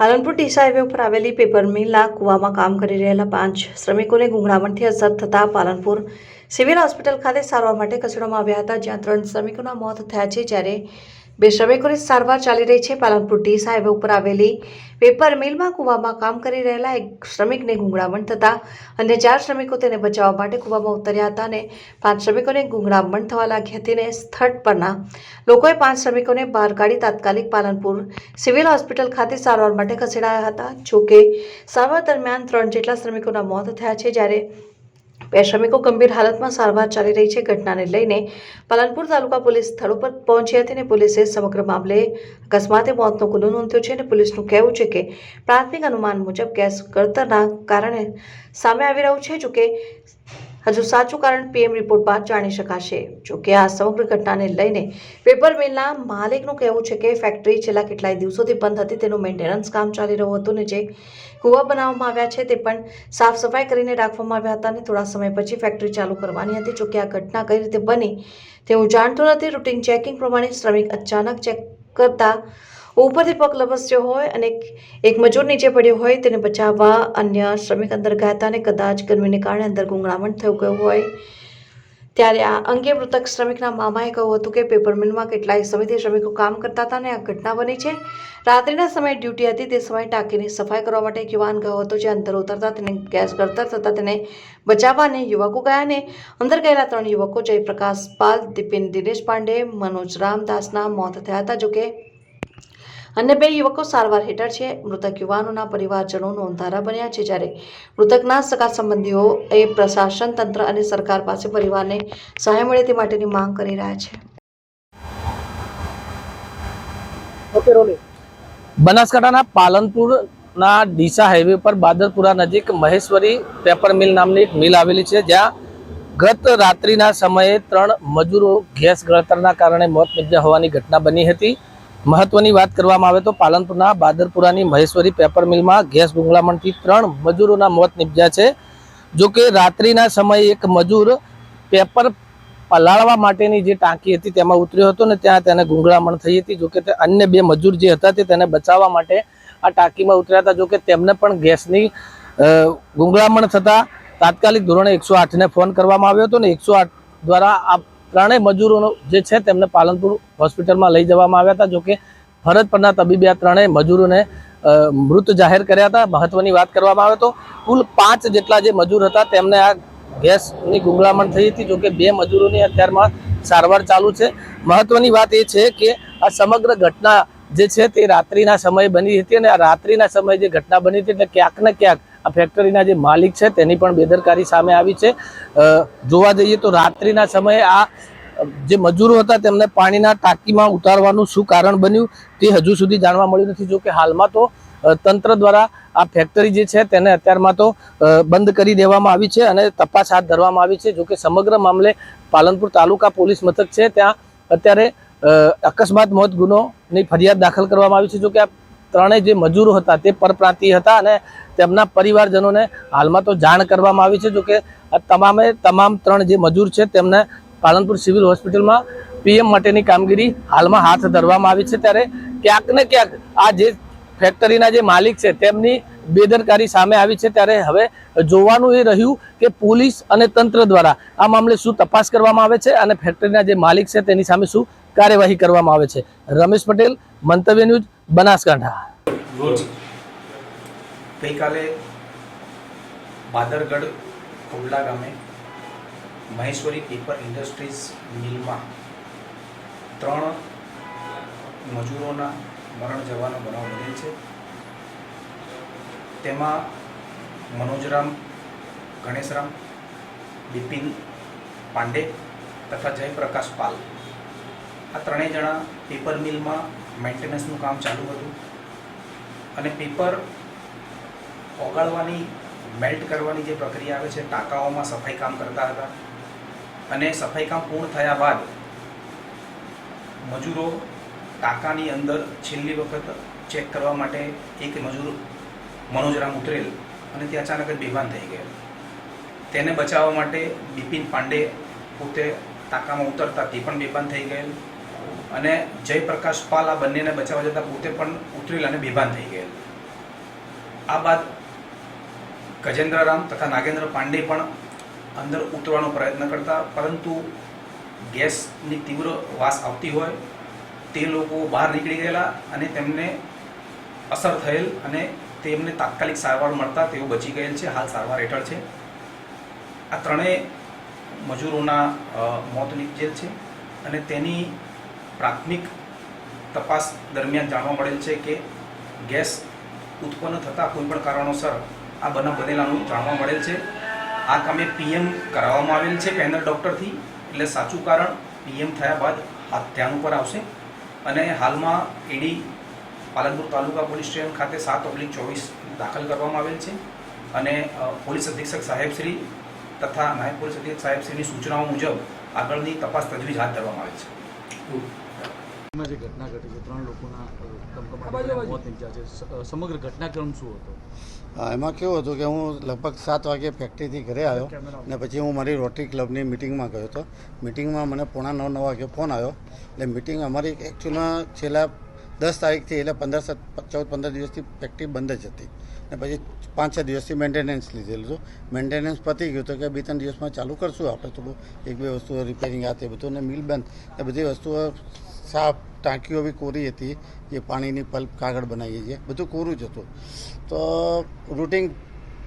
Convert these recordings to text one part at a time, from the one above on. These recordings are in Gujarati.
પાલનપુર ડીસા હાઈવે ઉપર આવેલી પેપર મિલના કૂવામાં કામ કરી રહેલા પાંચ શ્રમિકોને ગુંગળામણથી અસર થતાં પાલનપુર સિવિલ હોસ્પિટલ ખાતે સારવાર માટે ખસેડવામાં આવ્યા હતા, જ્યાં ત્રણ શ્રમિકોના મોત થયા છે. જ્યારે બે શ્રમિકોને સારવાર ચાલી રહી છે. પાલનપુર ડીસા હાઈવે ઉપર આવેલી પેપર મિલમાં કૂવામાં કામ કરી રહેલા એક શ્રમિકને ગુંગળામણ થતાં અન્ય ચાર શ્રમિકો તેને બચાવવા માટે કૂવામાં ઉતર્યા હતા અને પાંચ શ્રમિકોને ગુંગળામણ થવા લાગી હતી અને સ્થળ પરના લોકોએ પાંચ શ્રમિકોને બહાર કાઢી તાત્કાલિક પાલનપુર સિવિલ હોસ્પિટલ ખાતે સારવાર માટે ખસેડાયા હતા. જોકે સારવાર દરમિયાન ત્રણ જેટલા શ્રમિકોના મોત થયા છે. જ્યારે બે શ્રમિકો ગંભીર હાલતમાં સારવાર ચાલી રહી છે. ઘટનાને લઈને પાલનપુર તાલુકા પોલીસ સ્થળ ઉપર પહોંચી હતી અને પોલીસે સમગ્ર મામલે અકસ્માતે મોતનો ગુનો નોંધ્યો છે અને પોલીસનું કહેવું છે કે પ્રાથમિક અનુમાન મુજબ ગેસ કળતરના કારણે સામે આવી રહ્યું છે, જોકે હજુ સાચું કારણ પીએમ રિપોર્ટ બાદ જાણી શકાશે. જોકે આ સમગ્ર ઘટનાને લઈને પેપર મિલના માલિકનું કહેવું છે કે ફેક્ટરી છેલ્લા કેટલાય દિવસોથી બંધ હતી, તેનું મેન્ટેનન્સ કામ ચાલી રહ્યું હતું ને જે કૂવા બનાવવામાં આવ્યા છે તે પણ સાફ સફાઈ કરીને રાખવામાં આવ્યા હતા અને થોડા સમય પછી ફેક્ટરી ચાલુ કરવાની હતી. જોકે આ ઘટના કઈ રીતે બની તે હું જાણતો નથી. રૂટીન ચેકિંગ પ્રમાણે શ્રમિક અચાનક ચેક કરતા ઉપરથી પગ લપસ્યો હોય અને એક મજૂર નીચે પડ્યો હોય તેને બચાવવા અન્ય શ્રમિક અંદર ગયા હતા અને કદાચ ગરમીને કારણે અંદર ગુંગળામણ થયું ગયું હોય. ત્યારે આ અંગે મૃતક શ્રમિકના મામાએ કહ્યું હતું કે પેપર મિલમાં કેટલાય સમયથી શ્રમિકો કામ કરતા હતા અને આ ઘટના બની છે. રાત્રિના સમયે ડ્યુટી હતી તે સમયે ટાંકીની સફાઈ કરવા માટે એક યુવાન ગયો હતો જે અંદર ઉતરતા તેને ગેસ ગળતર થતાં તેને બચાવવા અને યુવકો ગયા અને અંદર ગયેલા ત્રણ યુવકો જયપ્રકાશ પાલ, દિપેન, દિનેશ પાંડે, મનોજ રામદાસના મોત થયા હતા. જોકે અન્ય બે યુવકો સારવાર હેઠળ છે. મૃતક યુવાનોના પરિવારજનો નોંધારા બન્યા છે જ્યારે મૃતકના સગા સંબંધીઓ એ પ્રશાસન તંત્ર અને સરકાર પાસે પરિવારને સહાય મળે તે માટેની માંગ કરી રહ્યા છે. બનાસકાંઠાના પાલનપુરના ડીસા હાઈવે પર બાદરપુરા નજીક મહેશ્વરી પેપર મિલ નામની એક મિલ આવેલી છે જ્યાં ગત રાત્રિના સમયે ત્રણ મજૂરો ગેસ ગળતરના કારણે મોત નિપજ્યા હોવાની ઘટના બની હતી. મહત્વની વાત કરવામાં આવે તો પાલનપુરના બાદરપુરાની મહેશ્વરી પેપર મિલમાં ગેસ ગુંગળામણથી ત્રણ મજૂરોના મોત નિપજ્યા છે. જો કે રાત્રિના સમયે એક મજૂર પેપર પલાળવા માટેની જે ટાંકી હતી તેમાં ઉતર્યો હતો ને ત્યાં તેને ગુંગળામણ થઈ હતી. જોકે તે અન્ય બે મજૂર જે હતા તે તેને બચાવવા માટે આ ટાંકીમાં ઉતર્યા હતા. જોકે તેમને પણ ગેસની ગુંગળામણ થતા તાત્કાલિક ધોરણે એકસો આઠને ફોન કરવામાં આવ્યો હતો ને એકસો દ્વારા આ ત્રણેય મજૂરોનો જે છે તેમને પાલનપુર હોસ્પિટલમાં લઈ જવામાં આવ્યા હતા જોકે ફરજ પરના તબીબે આ ત્રણેય મજૂરોને મૃત જાહેર કર્યા હતા. મહત્વની વાત કરવામાં આવે તો કુલ પાંચ જેટલા જે મજૂર હતા તેમને આ ગેસની ગુંગળામણ થઈ હતી જોકે બે મજૂરોની અત્યારમાં સારવાર ચાલુ છે. મહત્વની વાત એ છે કે આ સમગ્ર ઘટના જે છે તે રાત્રિના સમયે બની હતી અને આ રાત્રિના સમયે જે ઘટના બની હતી એટલે ક્યાંક ને ક્યાંક આ ફેક્ટરીના જે માલિક છે તેની પણ બેદરકારી સામે આવી છે. જોવા જઈએ તો રાત્રિના સમયે આ જે મજૂરો હતા તેમને પાણીના ટાંકીમાં ઉતારવાનું શું કારણ બન્યું તે હજુ સુધી જાણવા મળ્યું નથી. જો કે હાલમાં તો તંત્ર દ્વારા આ ફેક્ટરી જે છે તેને અત્યારમાં તો બંધ કરી દેવામાં આવી છે અને તપાસ હાથ ધરવામાં આવી છે. જો કે સમગ્ર મામલે પાલનપુર તાલુકા પોલીસ મથક છે ત્યાં અત્યારે અકસ્માત મોત ગુનોની ફરિયાદ દાખલ કરવામાં આવી છે. જો કે આ ત્રણેય જે મજૂરો હતા તે પરપ્રાંતિય હતા અને તેમના પરિવારજનોને હાલમાં તો જાણ કરવામાં આવી છે જો કે આ તમામે તમામ ત્રણ જે મજૂર છે તેમને પાલનપુર સિવિલ હોસ્પિટલમાં પીએમ માટેની કામગીરી હાલમાં હાથ ધરવામાં આવી છે ત્યારે ક્યાંક ને ક્યાંક આ જે ફેક્ટરીના જે માલિક છે તેમની બેદરકારી સામે આવી છે ત્યારે હવે જોવાનું એ રહ્યું કે પોલીસ અને તંત્ર દ્વારા આ મામલે શું તપાસ કરવામાં આવે છે અને ફેક્ટરીના જે માલિક છે તેની સામે શું કાર્યવાહી કરવામાં આવે છે. રમેશ પટેલ, મંતવ્ય ન્યૂઝ બનાસકાંઠા. રોજ ગઈકાલે બાદરગઢ ખોડલા ગામે મહેશ્વરી પેપર ઇન્ડસ્ટ્રીઝ મિલમાં ત્રણ મજૂરોના મરણ જવાનો બનાવ બનેલ છે. તેમાં મનોજરામ, ગણેશરામ, બિપિન પાંડે તથા જયપ્રકાશ પાલ. આ ત્રણેય જણા પેપર મિલમાં મેન્ટેનન્સનું કામ ચાલુ હતું. અને પેપર ઓગાળવાની મેલ્ટ કરવાની જે પ્રક્રિયા આવે છે, ટાંકાઓમાં સફાઈ કામ કરતા હતા. અને સફાઈ કામ પૂર્ણ થયા બાદ મજૂરો ટાંકાની અંદર છેલ્લી વખત ચેક કરવા માટે એક મજૂર મનોજરામ ઉતરેલ અને તે અચાનક જ બેભાન થઈ ગયેલ તેને બચાવવા માટે બિપિન પાંડે પોતે ટાંકામાં ઉતરતા તે પણ બેભાન થઈ ગયેલ. અને જયપ્રકાશ પાલ આ બંનેને બચાવવા જતાં પોતે પણ ઉતરેલ અને બેભાન થઈ ગયેલ. આ બાદ ગજેન્દ્રરામ તથા નાગેન્દ્ર પાંડે પણ અંદર ઉતરવાનો પ્રયત્ન કરતા, પરંતુ ગેસની તીવ્ર વાસ આવતી હોય, તે લોકો બહાર નીકળી ગયેલા અને તેમને અસર થયેલ અને તેમને તાત્કાલિક સારવાર મળતા તેઓ બચી ગયેલ છે, હાલ સારવાર હેઠળ છે. આ ત્રણેય મજૂરોના મોત નીપજેલ છે અને તેની પ્રાથમિક તપાસ દરમિયાન જાણવા મળેલ છે કે ગેસ ઉત્પન્ન થતાં કોઈપણ કારણોસર આ બનાવ બનેલાનું જાણવા મળેલ છે. આ કામે પીએમ કરાવવામાં આવેલ છે પેનલ ડૉક્ટરથી. એટલે સાચું કારણ, પીએમ થયા બાદ હાથ ધ્યાન ઉપર આવશે. અને હાલમાં ઈડી પાલનપુર તાલુકા પોલીસ સ્ટેશન ખાતે સાત ઓગણીસ ચોવીસ દાખલ કરવામાં આવેલ છે. અને પોલીસ અધિક્ષક સાહેબશ્રી તથા નાયબ પોલીસ અધિક્ષક સાહેબશ્રીની સૂચનાઓ મુજબ આગળની તપાસ તજવીજ હાથ ધરવામાં આવેલ છે. જે ઘટના ઘટી છે ત્રણ લોકોના મોત નીપજ્યા છે. સમગ્ર ઘટનાક્રમ શું હતો? એમાં કેવું હતું કે હું લગભગ સાત વાગે ફેક્ટરીથી ઘરે આવ્યો ને પછી હું મારી રોટરી ક્લબની મિટિંગમાં ગયો હતો. મિટિંગમાં મને પોણા નવ નવ વાગે ફોન આવ્યો. એટલે મિટિંગ અમારી એકચ્યુઅલમાં છેલ્લા દસ તારીખથી એટલે પંદર સત ચૌદ પંદર દિવસથી ફેક્ટરી બંધ જ હતી. ને પછી પાંચ છ દિવસથી મેન્ટેનન્સ લીધેલું હતું. મેન્ટેનન્સ પતી ગયું હતું કે બે ત્રણ દિવસમાં ચાલુ કરશું આપણે થોડું. એક બે વસ્તુઓ રિપેરિંગ આ તે બધું ને મિલ બંધ. એ બધી વસ્તુઓ સાફ ટાંકીઓ બી કોરી હતી. જે પાણીની પલ્પ કાગળ બનાવીએ છીએ. બધું કોરું જ હતું. તો રૂટિન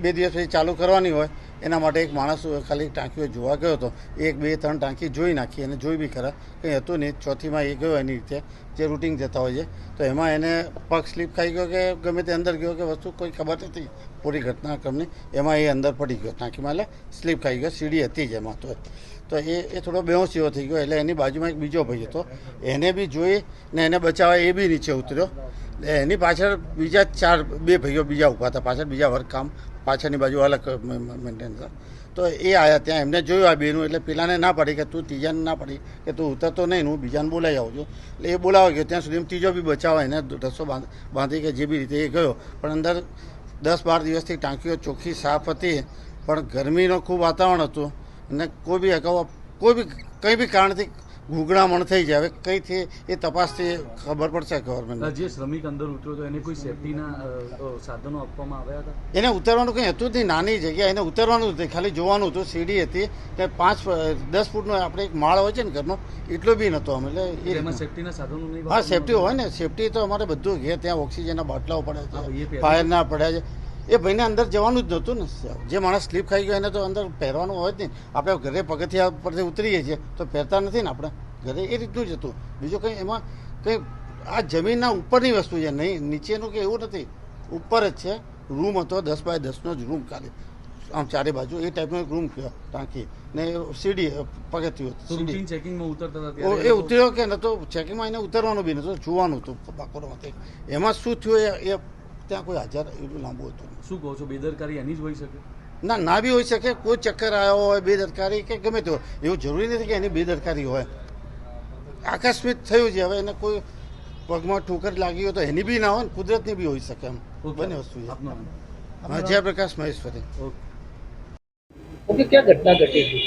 બે દિવસ પછી ચાલુ કરવાની હોય એના માટે એક માણસ ખાલી ટાંકીઓ જોવા ગયો હતો. એક, બે, ત્રણ ટાંકી જોઈ નાખી અને જોઈ બી ખરા. કંઈ હતું નહીં. ચોથીમાં એ ગયો એની રીતે, જે રૂટિન જતા હોય છે. તો એમાં એને પગ સ્લીપ ખાઈ ગયો કે ગમે તે અંદર ગયો કે વસ્તુ, કોઈ ખબર નથી. પૂરી ઘટનાક્રમની એમાં એ અંદર પડી ગયો. ટાંકીમાં એટલે સ્લીપ ખાઈ ગયો. સીડી હતી જ એમાં તો. તો એ એ થોડો બેહોશીઓ થઈ ગયો. એટલે એની બાજુમાં એક બીજો ભાઈ હતો. એને બી જોઈ ને એને બચાવવા એ બી નીચે ઉતર્યો. એની પાછળ બીજા ચાર બે ભાઈઓ બીજા ઊભા હતા. પાછળ બીજા વર્ક કામ, પાછળની બાજુ અલગ મેન્ટેનન્સ તો એ આવ્યા ત્યાં એમને જોયું આ બેનું, એટલે પેલાને ના પડી કે તું ત્રીજાને ના પડી કે તું ઉતરતો નહીં હું બીજાને બોલાવી આવું છું. એટલે એ બોલાવા ગયો. ત્યાં સુધી ત્રીજો બી બચાવવા એને રસ્તો બાંધી કે જે બી રીતે એ ગયો. પણ અંદર દસ બાર દિવસથી ટાંકીઓ ચોખ્ખી સાફ હતી, પણ ગરમીનું ખૂબ વાતાવરણ હતું. અને કોઈ બી અગાઉ કોઈ બી, કંઈ બી કારણથી ગુગળામણ થઈ જાય. હવે કંઈથી એ તપાસથી ખબર પડશે ગવર્મેન્ટ જે શ્રમિક અંદર ઉતર્યો હતો એને કોઈ સેફટીના સાધનો આપવામાં આવ્યા હતા? એને ઉતરવાનું કંઈ હતું જ નહીં. નાની જગ્યા એને ઉતરવાનું હતું. ખાલી જોવાનું હતું. સીડી હતી કે પાંચ દસ ફૂટનો આપણે એક માળ હોય છે ને ઘરનો એટલો બી નહોતો અમે એટલે એમાં સેફટીના સાધનો નહીં હા સેફટી હોય ને. સેફટી તો અમારે બધું ઘેર ત્યાં ઓક્સિજનના બાટલાઓ પડ્યા છે. ફાયરના પડ્યા છે. એ ભાઈને અંદર જવાનું જ નહોતું ને. જે માણસ સ્લીપ ખાઈ ગયો એને તો અંદર પહેરવાનું હોય જ નહીં. આપણે ઘરે પગથિયા પરથી ઉતરીએ છીએ તો પહેરતા નથી ને આપણે. ઘરે એ રીતનું જ હતું. બીજું કંઈ એમાં કંઈ આ જમીનના ઉપરની વસ્તુ છે નહીં નીચેનું કે એવું નથી. ઉપર જ છે. રૂમ હતો દસ બાય દસનો જ રૂમ ખાલી. આમ ચારે બાજુ એ ટાઈપનો એક રૂમ ટાંકી. ને સીડી પગથિયું હતું ચેકિંગમાં ઉતરતા એ ઉતર્યો કે નતો ચેકિંગમાં એને ઉતરવાનું બી નતું જોવાનું હતું બાકોરમાંથી એમાં શું થયું એ ત્યાં કોઈ હાજર એટલું લાંબુ હતું નહીં. શું કહો છો બેદરકારી એની જ હોઈ શકે ના ના બી હોઈ શકે કોઈ ચક્કર આવ્યો હોય બેદરકારી કે ગમે તે હોય એવું જરૂરી નથી કે એની બેદરકારી હોય આકસ્મિક થયું છે હવે એને કોઈ પગમાં ઠોકર લાગી હોય તો એની બી ના હોય ને કુદરતની બી હોઈ શકે એમ ઓકે. બંને વસ્તુ છે આપનું નામ? હા, જયપ્રકાશ મહેશ્વરી ઓકે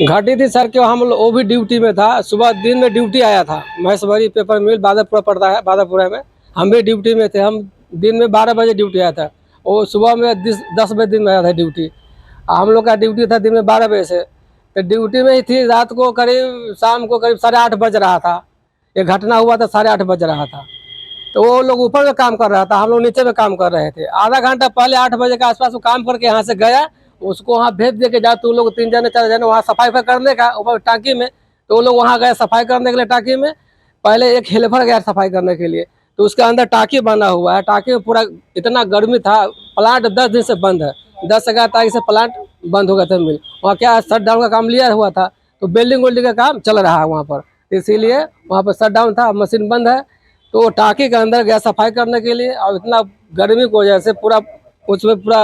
घटी थी सर कि हम लोग वो भी ड्यूटी में था सुबह दिन में ड्यूटी आया था महेशवरी पेपर मिल बादरपुरा पड़ता है बादरपुरा में हम भी ड्यूटी में थे हम दिन में बारह बजे ड्यूटी आया था वो सुबह में दिस- बजे दिन में आया था ड्यूटी। हम लोग का ड्यूटी था दिन में बारह बजे से। तो ड्यूटी में ही थी, रात को करीब, शाम को करीब साढ़े आठ बज रहा था। ये घटना हुआ था साढ़े आठ बज रहा था। तो वो लोग ऊपर में काम कर रहा था, हम लोग नीचे में काम कर रहे थे। आधा घंटा पहले आठ बजे के आसपास वो काम करके यहाँ से गया, उसको वहाँ भेज दे के जा, तू लोग तीन जने, चार जने वहाँ सफ़ाई करने का, ऊपर टाँकी में तो वो लोग वहाँ गए सफ़ाई करने के लिए टाँकी में। पहले एक हेल्पर गया सफ़ाई करने के लिए। तो उसके अंदर टाँकी बना हुआ है। टाँकी में पूरा इतना गर्मी था, प्लांट दस दिन से बंद है। दस ग्यारह तारीख से प्लांट बंद हो गया था मिल। वहाँ क्या शट डाउन का काम लिया हुआ था तो बिल्डिंग वेल्डिंग का काम चल रहा है वहाँ पर। इसीलिए वहाँ पर शट डाउन था मशीन बंद है। तो टाँकी के अंदर गया सफ़ाई करने के लिए और इतना गर्मी की वजह से पूरा उसमें पूरा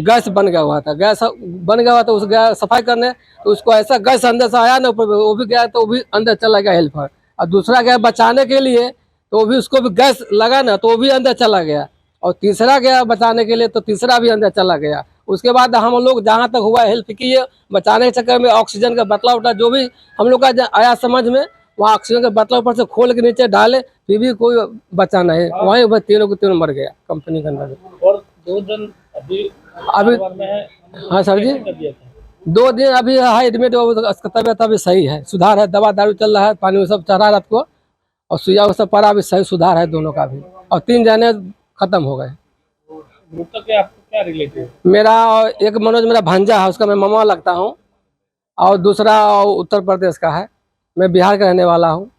गैस बन गया हुआ था। गैस बन गया हुआ था, उस गैस सफ़ाई करने तो उसको ऐसा गैस अंदर से आया ना ऊपर वो भी गया तो वो भी अंदर चला गया हेल्पर और दूसरा गया बचाने के लिए तो भी उसको भी गैस लगा ना तो वो भी अंदर चला गया। और तीसरा गया बचाने के लिए तो तीसरा भी अंदर चला गया। उसके बाद हम लोग जहाँ तक हुआ हेल्प किए बचाने के चक्कर में ऑक्सीजन का बतला उठा जो भी हम लोग का आया समझ में वहाँ ऑक्सीजन का बतला ऊपर से खोल के नीचे डाले फिर भी कोई बचा नहीं वहीं तीनों को तीनों मर गया कंपनी के अंदर। और दो जन अभी अभी हाँ सर जी। दो दिन अभी है एडमिट उसका तबियत अभी सही है सुधार है दवा दारू चल रहा है पानी सब चढ़ा रात को। और सुइया वो सब पड़ा भी सही सुधार है दोनों का भी। और तीन जने खत्म हो गए। मेरा एक मनोज मेरा भांजा है उसका मैं मामा लगता हूँ। और दूसरा उत्तर प्रदेश का है। मैं बिहार का रहने वाला हूँ।